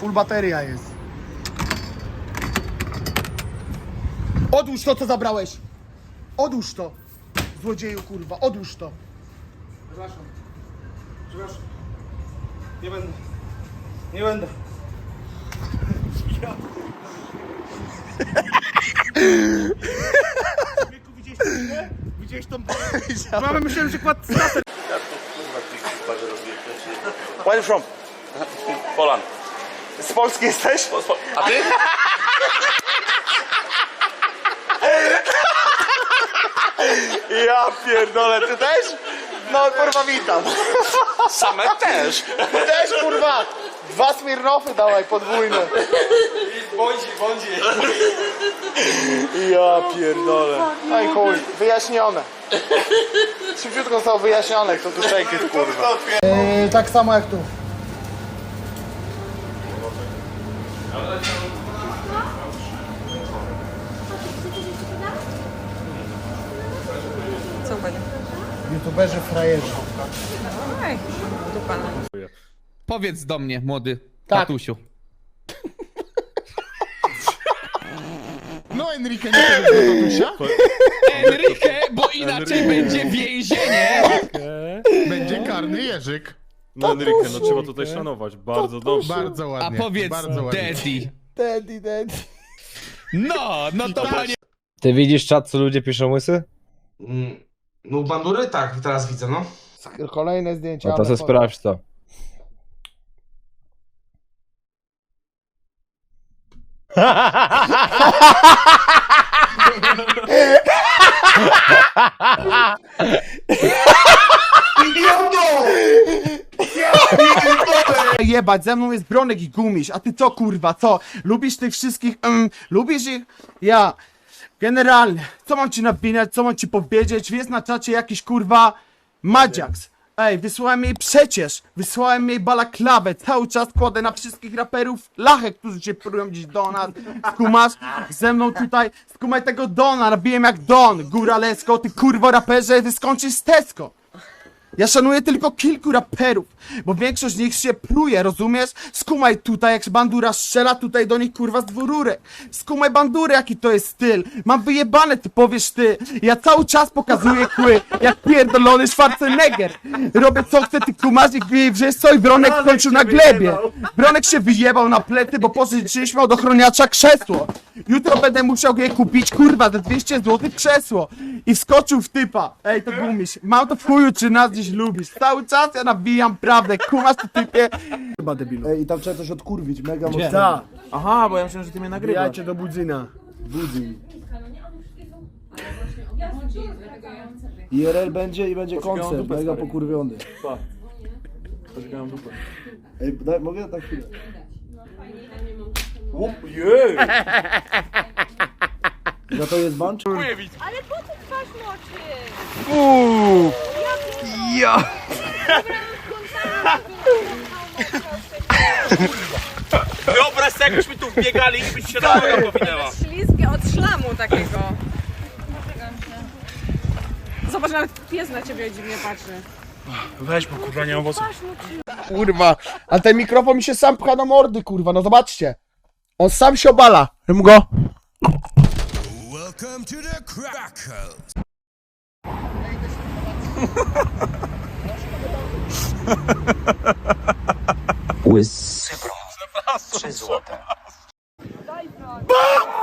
full bateria jest. Odłóż to, co zabrałeś. Odłóż to. Złodzieju, kurwa, odłóż to. Przepraszam. Przepraszam. Nie będę. Nie będę. Wieku, widziałeś to minę? Widziałeś tą Mamy myślałem, że kładł statek. Where you from? Poland. Z Polski jesteś? A ty? Ja pierdolę, ty też? No kurwa witam. Same też. Ty też kurwa. Dwa Smirnofy dawaj, podwójne. Bądź, bądź. Ja pierdolę. No i chuj, wyjaśnione. Szybciutko zostało wyjaśnione, kto tu szejky kurwa. Yy, tak samo jak tu. YouTuberzy frajerzy. Ej, do pana. Powiedz do mnie, młody Tak. tatusiu. No Enrique nie powiedział do tatusia. Enrique, bo inaczej będzie więzienie. Będzie karny jeżyk. No Enrique, no trzeba tutaj szanować. Bardzo dobrze. Bardzo A ładnie. powiedz bardzo ładnie. daddy. Daddy, daddy. No, no to panie Ty widzisz czat, co ludzie piszą łysy? No bandury tak, teraz widzę, no. Kolejne zdjęcia. No to ale se po- sprawdź to. Jebać, ze mną jest Bronek i Gumiś, a ty co kurwa, co? Lubisz tych wszystkich, mm, lubisz ich? Ja, generalnie, co mam ci napinać, co mam ci powiedzieć? Jest na czacie jakiś kurwa Madziax. Ej, wysłałem jej przecież, wysłałem jej balaklawę, cały czas kładę na wszystkich raperów lachę, którzy się próbują gdzieś do nas, skumasz, ze mną tutaj, skumaj tego Dona, nabiłem jak Don, Góralesko, ty kurwo raperze, ty skończysz z Tesco. Ja szanuję tylko kilku raperów, bo większość z nich się pluje, rozumiesz? Skumaj tutaj, jak bandura strzela tutaj do nich kurwa z dwururek. Skumaj bandurę, jaki to jest styl. Mam wyjebane, ty powiesz ty. Ja cały czas pokazuję kły, jak pierdolony Schwarzenegger. Robię co chcę, ty kumasz i wrzesz co i Bronek skończył na glebie. Bronek się wyjebał na plety, bo pożyczyliśmy od ochroniacza krzesło. Jutro będę musiał je kupić, kurwa, za 200 zł krzesło. I wskoczył w typa. Ej, to gumiś. Mam to w chuju, czy nas dziś lubisz. Cały czas ja nabijam prawdę. Kumasz, ty typie. Chyba debilu. Ej, i tam trzeba coś odkurwić, mega mocno. Tak. Aha, bo ja myślałem, że ty mnie nagrywasz. Wbijajcie do budzyna. Budzin. IRL będzie i będzie koncert, dupę, mega stary. pokurwiony. Poczekałem dupę. Ej, daj, mogę tak chwilę? Jej! Za to jest ban? czy- Ale po co twarz moczy? Wyobraź sobie, jakbyśmy tu wbiegali i byś się na noga powinęła. Od szlamu takiego. Zobacz, nawet pies na ciebie dziwnie patrzy. Weź, bo kurwa nie mam włosów. Kurwa. Ale ten mikrofon mi się sam pcha do mordy, kurwa. No zobaczcie. On sam się obala. Rym go. Welcome to the Crack House. Łysy brom. 3 złote. Daj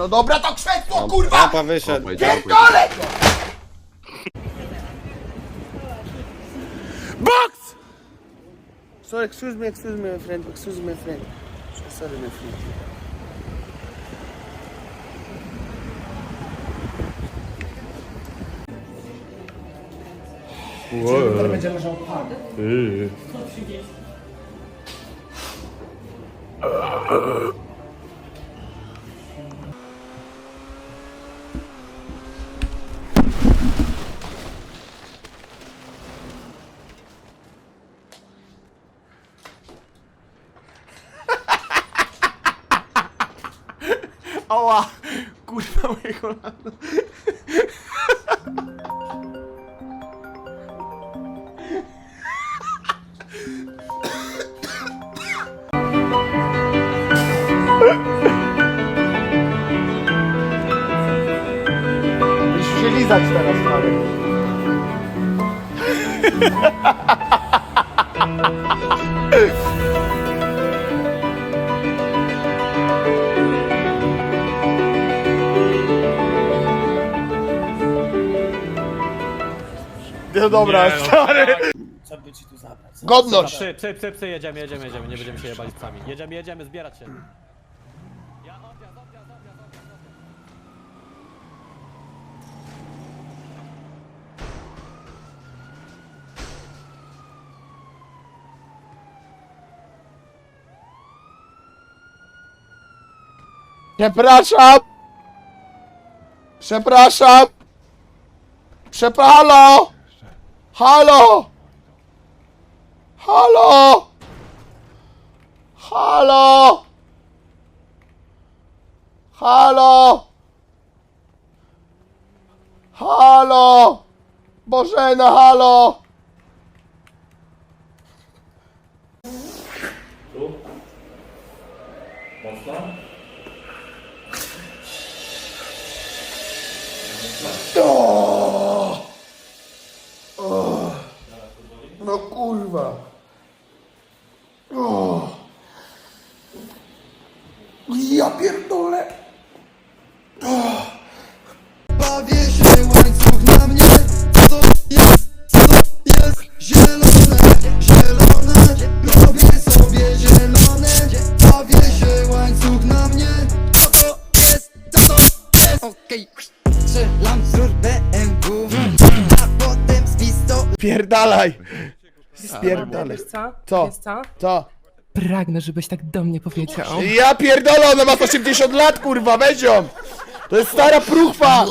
no dobra, to krzesło, kurwa! Papa wyszedł. Pierdolę go! Box! Sorry, excuse me, excuse me, my friend, excuse me, my friend. Sorry, my friend. Będzie leżał pan. Ała! Kurwa, moje kolano. Musisz się lizać teraz, stary. No dobra, stary. Godność. Psy, psy, psy, psy, jedziemy, jedziemy, jedziemy, nie będziemy się jebali z psami. Jedziemy, jedziemy, zbierać się. Przepraszam! Przepraszam! Przepraszam! Halo! Halo! Halo! Halo! Halo! Bożena, halo! No kurwa. O. Ja pierdolę. Bawię się łańcuch na mnie. Co to jest, co to jest? Zielone, zielone. Robię sobie zielone. Bawię się łańcuch na mnie. Co to jest, co to jest? Okej, strzelam BMW A potem z pistoletem. Pierdalaj. Spierdalaj. Wiesz co? Co? Wiesz co? Co? Pragnę, żebyś tak do mnie powiedział. Ja pierdolę, ona ma 80 lat, kurwa, weź ją! To jest stara pruchwa!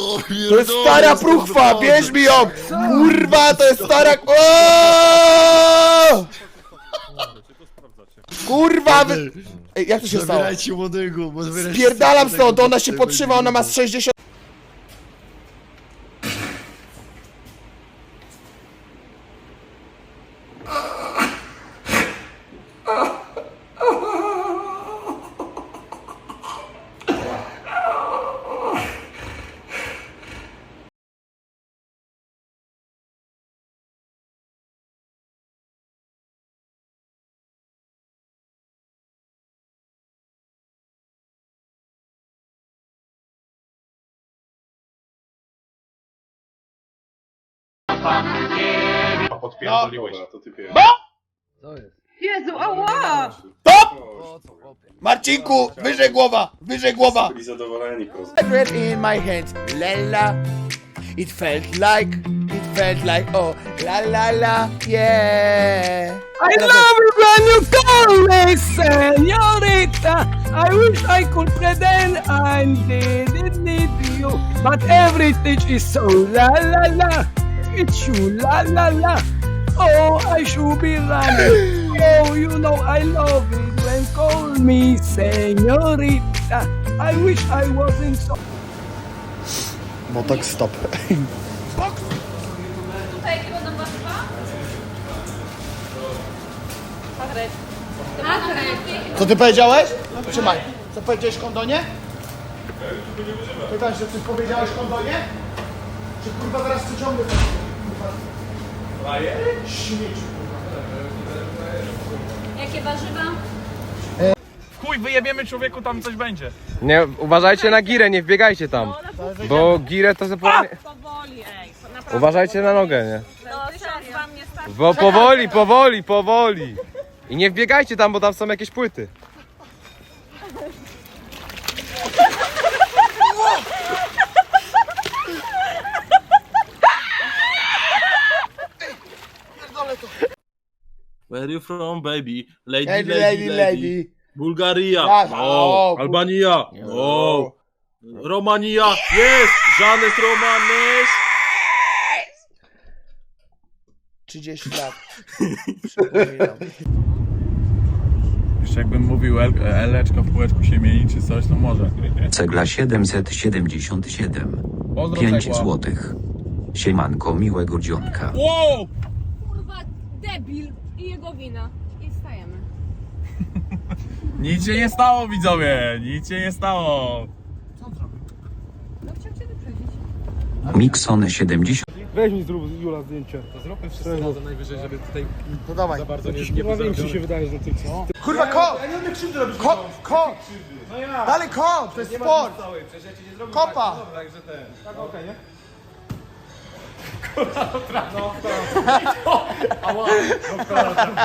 To jest stara pruchwa, bierz mi ją! Kurwa, to jest stara... O! Kurwa, wy... Ej, jak to się stało? młodego, bo Spierdalam stąd, ona się potrzyma, ona ma z 60... Jezu, ała! Marcinku, wyżej głowa, wyżej głowa! Red in my hands, la It felt like, it felt like, oh, la la la, yeah. I love you when you call me señorita. I wish I could pretend I didn't need you, but everything is so la la la. You la la la. Oh, I should be running. Oh, you know I love it when call me señorita. I wish I wasn't so. No tak stop. Tutaj jakiego nam warzywa? Patryk. Co ty powiedziałeś? Trzymaj. Co powiedziałeś kondonie? Pytam się, coś powiedziałeś kondonie? Czy kurwa zaraz przyciągnę. Jakie warzywa? Chuj, wyjebiemy człowieku, tam coś będzie. Nie, uważajcie na girę, nie wbiegajcie tam. Bo girę to zapomnie... Powoli, ej. Naprawdę. Uważajcie na nogę, nie? No, tysiąc wam nie starczy. Bo powoli, powoli, powoli. I nie wbiegajcie tam, bo tam są jakieś płyty. Where you from, baby? Lady, Lady, lady, lady. Bułgaria. Tak, No. Albania. No. Romania. Jest. Żanes Romanes. 30 lat. Jeszcze jakbym mówił el, eleczko w kółeczku się mieni czy coś, to może. Cegla 777. Pozdro 5 cegła. złotych. Siemanko miłego dzionka. Wow! Kurwa, debil i jego wina. I stajemy. Nic się nie stało widzowie, nic się nie stało. No chciał cię wyprzedzić. Mikson 70. Weź mi zrób Jula zdjęcie. To dawaj. Chyba większy się wydaje, że ty co? Kurwa, kot! Kot! Kot! Dalej kot! To jest sport! Kopa! Aftonlandet. Aftonlandet.